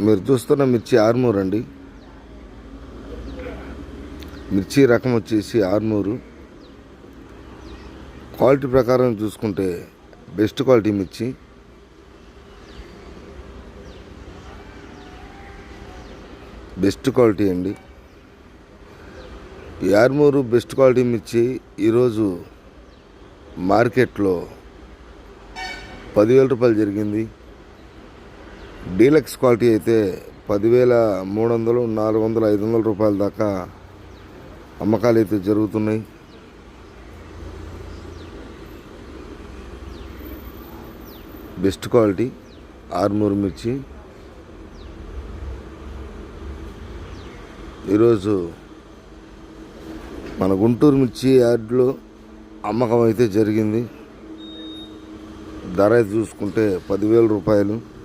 మీరు చూస్తున్న మిర్చి ఆర్మూర్ అండి. మిర్చి రకం వచ్చేసి ఆర్మూరు క్వాలిటీ ప్రకారం చూసుకుంటే బెస్ట్ క్వాలిటీ మిర్చి. బెస్ట్ క్వాలిటీ అండి. ఈ ఆర్మూరు బెస్ట్ క్వాలిటీ మిర్చి ఈరోజు మార్కెట్లో పదివేల రూపాయలు జరిగింది. డీలక్స్ క్వాలిటీ అయితే పదివేల మూడు వందలు నాలుగు వందలు ఐదు వందల రూపాయల దాకా అమ్మకాలు అయితే జరుగుతున్నాయి. బెస్ట్ క్వాలిటీ ఆర్మూర్ మిర్చి. ఈరోజు మన గుంటూరు మిర్చి యార్డ్లో అమ్మకం అయితే జరిగింది. ధర అయితే చూసుకుంటే పదివేల రూపాయలు.